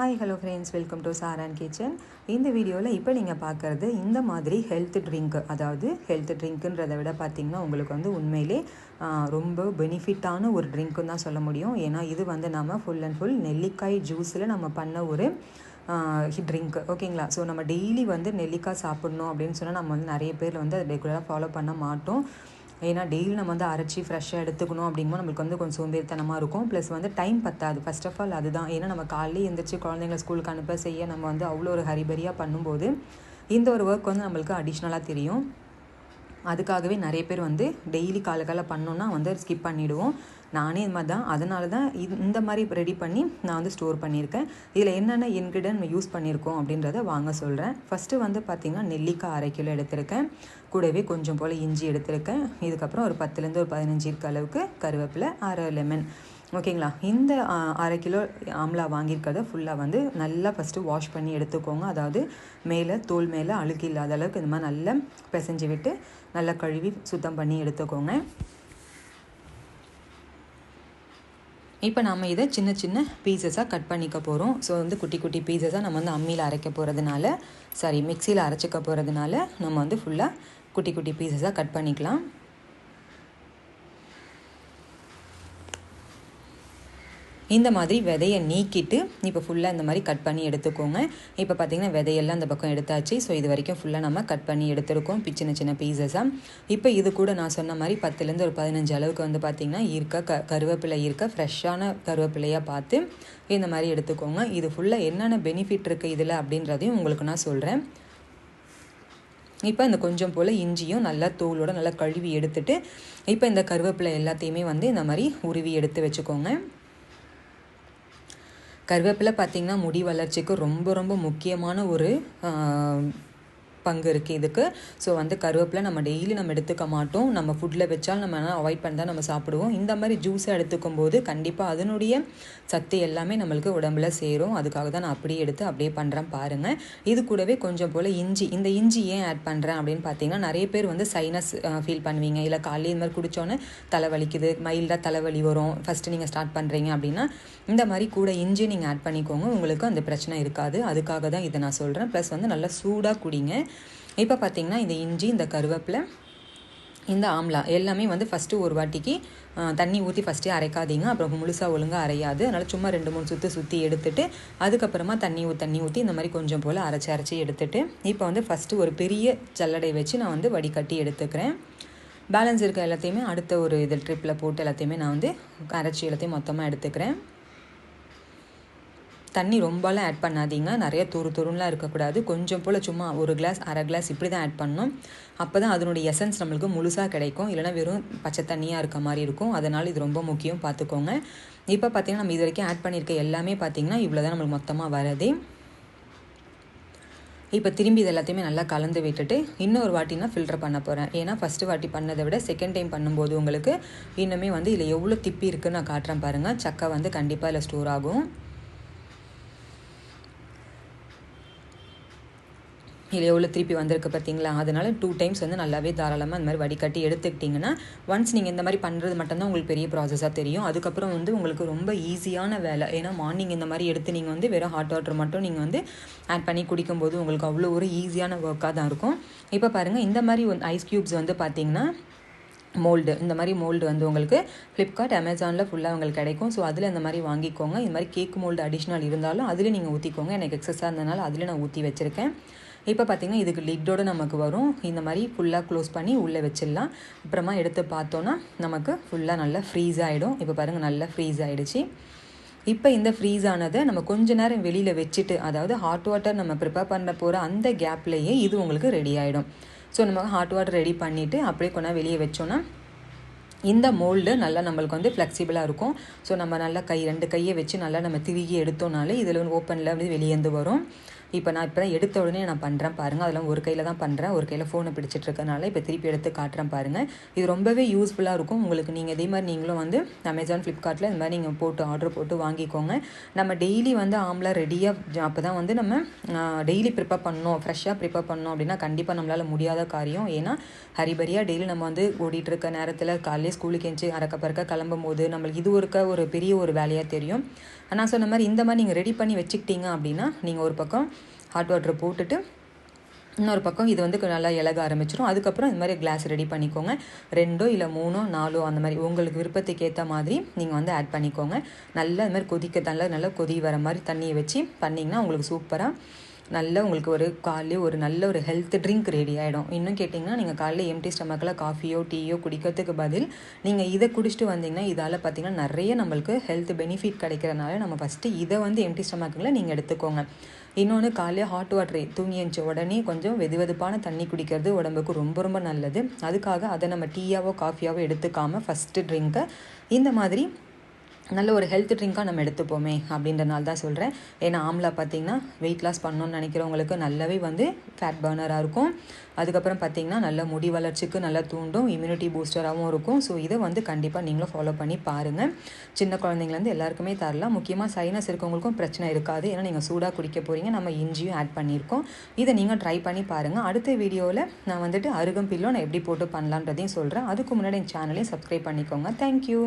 Hi hello friends welcome to Saran kitchen இந்த வீடியோவில் இப்போ நீங்கள் பார்க்குறது இந்த மாதிரி ஹெல்த் ட்ரிங்க் அதாவது ஹெல்த் ட்ரிங்க்குன்றதை விட பார்த்திங்கன்னா உங்களுக்கு வந்து உண்மையிலே ரொம்ப பெனிஃபிட்டான ஒரு ட்ரிங்க்குன்னு தான் சொல்ல முடியும். ஏன்னா இது வந்து நம்ம ஃபுல் அண்ட் ஃபுல் நெல்லிக்காய் ஜூஸில் நம்ம பண்ண ஒரு ட்ரிங்க் ஓகேங்களா ஸோ நம்ம டெய்லி வந்து நெல்லிக்காய் சாப்பிட்ணும் அப்படின்னு சொன்னால் நம்ம வந்து நிறைய பேர் வந்து அதை ரெகுலராக ஃபாலோ பண்ண மாட்டோம். ஏன்னா டெய்லி நம்ம வந்து அரைச்சி ஃப்ரெஷ்ஷாக எடுத்துக்கணும் அப்படிங்கும்போது நம்மளுக்கு வந்து கொஞ்சம் சோம்பேறித்தனமாக இருக்கும். ப்ளஸ் வந்து டைம் பத்தாது. ஃபர்ஸ்ட் ஆஃப் ஆல் அதுதான். ஏன்னா நம்ம காலையில் எழுந்திரிச்சு குழந்தைங்கள ஸ்கூலுக்கு அனுப்ப செய்ய நம்ம வந்து அவ்வளோ ஒரு ஹரிபரியாக பண்ணும்போது இந்த ஒரு ஒர்க் வந்து நம்மளுக்கு அடிஷ்னலாக தெரியும். அதுக்காகவே நிறைய பேர் வந்து டெய்லி காலக்கால பண்ணோன்னா வந்து ஸ்கிப் பண்ணிவிடுவோம் நானே இது மாதிரி தான் அதனால தான் இது இந்த மாதிரி ரெடி பண்ணி நான் வந்து ஸ்டோர் பண்ணியிருக்கேன். இதில் என்னென்ன இன்க்ரீடியன்ட் யூஸ் பண்ணியிருக்கோம் அப்படின்றத வாங்க சொல்கிறேன் ஃபஸ்ட்டு வந்து பார்த்திங்கன்னா நெல்லிக்காய் அரை கிலோ எடுத்திருக்கேன். கூடவே கொஞ்சம் போல் இஞ்சி எடுத்திருக்கேன். இதுக்கப்புறம் ஒரு பத்துலேருந்து ஒரு பதினஞ்சு இருக்க அளவுக்கு கருவேப்பிலை அரை லெமன் ஓகேங்களா இந்த அரை கிலோ ஆம்லா வாங்கியிருக்கிறத ஃபுல்லாக வந்து நல்லா ஃபஸ்ட்டு வாஷ் பண்ணி எடுத்துக்கோங்க. அதாவது மேலே தோல் மேலே அழுக்கு இல்லாத அளவுக்கு இந்த மாதிரி நல்லா பிசைஞ்சு விட்டு நல்லா கழுவி சுத்தம் பண்ணி எடுத்துக்கோங்க. இப்போ நம்ம இதை சின்ன சின்ன பீசஸாக கட் பண்ணிக்க போகிறோம் ஸோ வந்து குட்டி குட்டி பீசஸாக நம்ம வந்து அம்மியில் அரைக்க போகிறதுனால சாரி மிக்சியில் அரைச்சிக்க போகிறதுனால நம்ம வந்து ஃபுல்லாக குட்டி குட்டி பீசஸாக கட் பண்ணிக்கலாம். இந்த மாதிரி விதையை நீக்கிட்டு இப்போ ஃபுல்லாக இந்த மாதிரி கட் பண்ணி எடுத்துக்கோங்க. இப்போ பார்த்தீங்கன்னா விதையெல்லாம் இந்த பக்கம் எடுத்தாச்சு. ஸோ இது வரைக்கும் ஃபுல்லாக நம்ம கட் பண்ணி எடுத்துருக்கோம். சின்ன சின்ன பீசஸாக இப்போ இது கூட நான் சொன்ன மாதிரி பத்துலேருந்து ஒரு பதினஞ்சு அளவுக்கு வந்து பார்த்திங்கன்னா இருக்க க கருவேப்பிலை இருக்க ஃப்ரெஷ்ஷான கருவேப்பிலையாக பார்த்து இந்த மாதிரி எடுத்துக்கோங்க. இது ஃபுல்லாக என்னென்ன பெனிஃபிட் இருக்குது இதில் அப்படின்றதையும் உங்களுக்கு நான் சொல்கிறேன் இப்போ இந்த கொஞ்சம் போல் இஞ்சியும் நல்லா தோலோட நல்லா கழுவி எடுத்துட்டு இப்போ இந்த கருவேப்பிலை எல்லாத்தையுமே வந்து இந்த மாதிரி உருவி எடுத்து வச்சுக்கோங்க. கருவேப்பிலை பார்த்திங்கன்னா முடி வளர்ச்சிக்கு ரொம்ப ரொம்ப முக்கியமான ஒரு பங்கு இருக்குது இதுக்கு. ஸோ வந்து கருவேப்பிலை நம்ம டெய்லி நம்ம எடுத்துக்க மாட்டோம். நம்ம ஃபுட்டில் வச்சால் நம்ம அவாய்ட் பண்ணி தான் நம்ம சாப்பிடுவோம். இந்த மாதிரி ஜூஸை எடுத்துக்கும் போது கண்டிப்பாக அதனுடைய சத்து எல்லாமே நம்மளுக்கு உடம்புல சேரும். அதுக்காக தான் நான் அப்படியே எடுத்து அப்படியே பண்ணுறேன் பாருங்கள் இது கூடவே கொஞ்சம் போல் இஞ்சி. இந்த இஞ்சி ஏன் ஆட் பண்ணுறேன் அப்படின்னு பார்த்தீங்கன்னா நிறைய பேர் வந்து சைனஸ் ஃபீல் பண்ணுவீங்க. இல்லை காலையில் இந்த மாதிரி குடித்தோன்னே தலைவலிக்குது மைல்டாக தலைவலி வரும். ஃபஸ்ட்டு நீங்கள் ஸ்டார்ட் பண்ணுறீங்க அப்படின்னா இந்த மாதிரி கூட இஞ்சி நீங்கள் ஆட் பண்ணிக்கோங்க. உங்களுக்கு அந்த பிரச்சனை இருக்காது. அதுக்காக தான் இதை நான் சொல்கிறேன் ப்ளஸ் வந்து நல்லா சூடாக குடிங்க. இப்போ பார்த்திங்கன்னா இந்த இஞ்சி இந்த கருவேப்பிலை இந்த ஆம்லா எல்லாமே வந்து ஃபஸ்ட்டு ஒரு வாட்டிக்கு தண்ணி ஊற்றி ஃபஸ்ட்டே அரைக்காதீங்க. அப்புறம் முழுசாக ஒழுங்காக அரையாது. அதனால் சும்மா ரெண்டு மூணு சுற்றி சுற்றி எடுத்துட்டு அதுக்கப்புறமா தண்ணி ஊ தண்ணி ஊற்றி இந்த மாதிரி கொஞ்சம் போல் அரைச்சி அரைச்சி எடுத்துட்டு இப்போ வந்து ஃபஸ்ட்டு ஒரு பெரிய சல்லடை வச்சு நான் வந்து வடிகட்டி எடுத்துக்கிறேன். பேலன்ஸ் இருக்க எல்லாத்தையுமே அடுத்த ஒரு இது ட்ரிப்பில் போட்டு எல்லாத்தையுமே நான் வந்து அரைச்சி எல்லாத்தையும் மொத்தமாக எடுத்துக்கிறேன். தண்ணி ரொம்பலாம் ஆட் பண்ணாதீங்க. நிறைய துரு துருன்லாம் இருக்கக்கூடாது. கொஞ்சம் போல் சும்மா ஒரு கிளாஸ் அரை கிளாஸ் இப்படி தான் ஆட் பண்ணணும். அப்போ தான் அதனுடைய எசன்ஸ் நம்மளுக்கு முழுசாக கிடைக்கும். இல்லைனா வெறும் பச்சை தண்ணியாக இருக்க மாதிரி இருக்கும். அதனால் இது ரொம்ப முக்கியம். பார்த்துக்கோங்க. இப்போ பார்த்தீங்கன்னா நம்ம இது வரைக்கும் ஆட் பண்ணியிருக்க எல்லாமே பார்த்தீங்கன்னா இவ்வளோ தான் நம்மளுக்கு மொத்தமாக வரதே இப்போ திரும்பி இது எல்லாத்தையுமே நல்லா கலந்து விட்டுட்டு இன்னொரு வாட்டினா ஃபில்டர் பண்ண போகிறேன் ஏன்னா ஃபஸ்ட்டு வாட்டி பண்ணதை விட செகண்ட் டைம் பண்ணும்போது உங்களுக்கு இன்னுமே வந்து இதில் எவ்வளோ திப்பி இருக்குன்னு நான் காட்டுறேன் பாருங்கள் சக்கை வந்து கண்டிப்பாக இதில் ஸ்டோர் ஆகும். இல்லை எவ்வளோ திருப்பி வந்திருக்கு பார்த்தீங்களா? அதனால் டூ டைம்ஸ் வந்து நல்லாவே தாராளமாக அந்த மாதிரி வடிகட்டி எடுத்துக்கிட்டிங்கன்னா ஒன்ஸ் நீங்கள் இந்த மாதிரி பண்ணுறது மட்டும்தான் உங்களுக்கு பெரிய ப்ராசஸாக தெரியும். அதுக்கப்புறம் வந்து உங்களுக்கு ரொம்ப ஈஸியான வேலை. ஏன்னா மார்னிங் இந்த மாதிரி எடுத்து நீங்கள் வந்து வெறும் ஹாட் வாட்டர் மட்டும் நீங்கள் வந்து ஆட் பண்ணி குடிக்கும்போது உங்களுக்கு அவ்வளோ ஒரு ஈஸியான ஒர்க்காக தான் இருக்கும். இப்போ பாருங்கள் இந்த மாதிரி ஐஸ் க்யூப்ஸ் வந்து பார்த்தீங்கன்னா மோல்டு இந்த மாதிரி மோல்டு வந்து உங்களுக்கு ஃப்ளிப்கார்ட் அமேசானில் ஃபுல்லாக உங்களுக்கு கிடைக்கும். ஸோ அதில் இந்த மாதிரி வாங்கிக்கோங்க. இந்த மாதிரி கேக் மோல்டு அடிஷ்னல் இருந்தாலும் அதில் நீங்கள் ஊற்றிக்கோங்க எனக்கு எக்ஸஸாக இருந்தனால அதில் நான் ஊற்றி வச்சுருக்கேன். இப்போ பார்த்தீங்கன்னா இதுக்கு லிட்டோடு நமக்கு வரும். இந்த மாதிரி ஃபுல்லாக க்ளோஸ் பண்ணி உள்ளே வச்சிடலாம். அப்புறமா எடுத்து பார்த்தோன்னா நமக்கு ஃபுல்லாக நல்லா ஃப்ரீஸ் ஆகிடும் இப்போ பாருங்கள் நல்லா ஃப்ரீஸ் ஆகிடுச்சு இப்போ இந்த ஃப்ரீஸ் ஆனதை நம்ம கொஞ்ச நேரம் வெளியில் வச்சுட்டு அதாவது ஹாட் வாட்டர் நம்ம ப்ரிப்பேர் பண்ண போகிற அந்த கேப்லேயே இது உங்களுக்கு ரெடி ஆகிடும் ஸோ நம்ம ஹாட் வாட்டர் ரெடி பண்ணிவிட்டு அப்படியே கொண்டா வெளியே வச்சோன்னா இந்த மோல்டு நல்லா நம்மளுக்கு வந்து ஃப்ளெக்சிபிளாக இருக்கும். ஸோ நம்ம நல்லா கை ரெண்டு கையை வச்சு நல்லா நம்ம திருகி எடுத்தோம்னாலே இதில் ஒன்று ஓப்பனில் வந்து வெளியேந்து வரும். இப்போ நான் இப்போ தான் எடுத்த உடனே நான் பண்ணுறேன் பாருங்கள் அதெல்லாம் ஒரு கையில் தான் பண்ணுறேன் ஒரு கையில் ஃபோனை பிடிச்சிட்டு இருக்கனால இப்போ திருப்பி எடுத்து காட்டுறேன் பாருங்கள் இது ரொம்பவே யூஸ்ஃபுல்லாக இருக்கும். உங்களுக்கு நீங்கள் இதே மாதிரி நீங்களும் வந்து அமேசான் ஃப்ளிப்கார்ட்டில் இந்த மாதிரி நீங்கள் போட்டு ஆர்டர் போட்டு வாங்கிக்கோங்க. நம்ம டெய்லி வந்து ஆம்லா ரெடியாக அப்போ தான் வந்து நம்ம டெய்லி ப்ரிப்பேர் பண்ணோம் ஃப்ரெஷ்ஷாக ப்ரிப்பேர் பண்ணோம் அப்படின்னா கண்டிப்பாக நம்மளால் முடியாத காரியம். ஏன்னா ஹரிபரியாக டெய்லி நம்ம வந்து ஓடிட்டு இருக்க நேரத்தில் காலையிலே ஸ்கூலுக்கு எஞ்சி அறக்க பறக்க கிளம்பும் போது நம்மளுக்கு இது ஒருக்க ஒரு பெரிய ஒரு வேலையாக தெரியும். நான் சொன்ன மாதிரி இந்த மாதிரி நீங்கள் ரெடி பண்ணி வச்சுக்கிட்டீங்க அப்படின்னா நீங்கள் ஒரு பக்கம் ஹாட் வாட்டர் போட்டுட்டு இன்னொரு பக்கம் இது வந்து நல்லா இலக ஆரம்பிச்சிடும் அதுக்கப்புறம் இந்த மாதிரி கிளாஸ் ரெடி பண்ணிக்கோங்க. ரெண்டோ இல்லை மூணோ நாலோ அந்த மாதிரி உங்களுக்கு விருப்பத்துக்கு ஏற்ற மாதிரி நீங்கள் வந்து ஆட் பண்ணிக்கோங்க. நல்லா இது மாதிரி கொதிக்க நல்லா நல்லா கொதி வர மாதிரி தண்ணியை வச்சு பண்ணிங்கன்னா உங்களுக்கு சூப்பராக நல்ல உங்களுக்கு ஒரு காலையிலே ஒரு நல்ல ஒரு ஹெல்த் ட்ரிங்க் ரெடி ஆகிடும் இன்னும் கேட்டிங்கன்னா நீங்கள் காலையில் எம்டி ஸ்டமக்கில் காஃபியோ டீயோ குடிக்கிறதுக்கு பதில் நீங்கள் இதை குடிச்சிட்டு வந்தீங்கன்னா இதால் பார்த்தீங்கன்னா நிறைய நம்மளுக்கு ஹெல்த் பெனிஃபிட் கிடைக்கிறனால நம்ம ஃபஸ்ட்டு இதை வந்து எம்டி ஸ்டமக்கில் நீங்கள் எடுத்துக்கோங்க. இன்னொன்று காலையில் ஹாட் வாட்டர் தூங்கி எழுந்த உடனே கொஞ்சம் வெது வெதுப்பான தண்ணி குடிக்கிறது உடம்புக்கு ரொம்ப ரொம்ப நல்லது. அதுக்காக அதை நம்ம டீயாவோ காஃபியாவோ எடுத்துக்காமல் ஃபஸ்ட்டு ட்ரிங்க்கை இந்த மாதிரி நல்ல ஒரு ஹெல்த் ட்ரிங்காக நம்ம எடுத்துப்போமே அப்படின்றனால தான் சொல்கிறேன் ஏன்னா ஆம்லா பார்த்தீங்கன்னா வெயிட் லாஸ் பண்ணணும்னு நினைக்கிறவங்களுக்கு நல்லாவே வந்து ஃபேட் பர்னராக இருக்கும். அதுக்கப்புறம் பார்த்தீங்கன்னா நல்ல முடி வளர்ச்சிக்கு நல்லா தூண்டும் இம்யூனிட்டி பூஸ்டராகவும் இருக்கும். ஸோ இதை வந்து கண்டிப்பாக நீங்களும் ஃபாலோ பண்ணி பாருங்கள் சின்ன குழந்தைங்கலேருந்து எல்லாருக்குமே தரலாம். முக்கியமாக சைனஸ் இருக்கவங்களுக்கும் பிரச்சனை இருக்காது. ஏன்னா நீங்கள் சூடாக குடிக்க போகிறீங்க நம்ம இஞ்சியும் ஆட் பண்ணியிருக்கோம். இதை நீங்கள் ட்ரை பண்ணி பாருங்கள் அடுத்த வீடியோவில் நான் வந்துட்டு அருகம்பில்லோ நான் எப்படி போட்டு பண்ணலான்றதையும் சொல்கிறேன் அதுக்கு முன்னாடி என் சேனலையும் சப்ஸ்கிரைப் பண்ணிக்கோங்க. தேங்க்யூ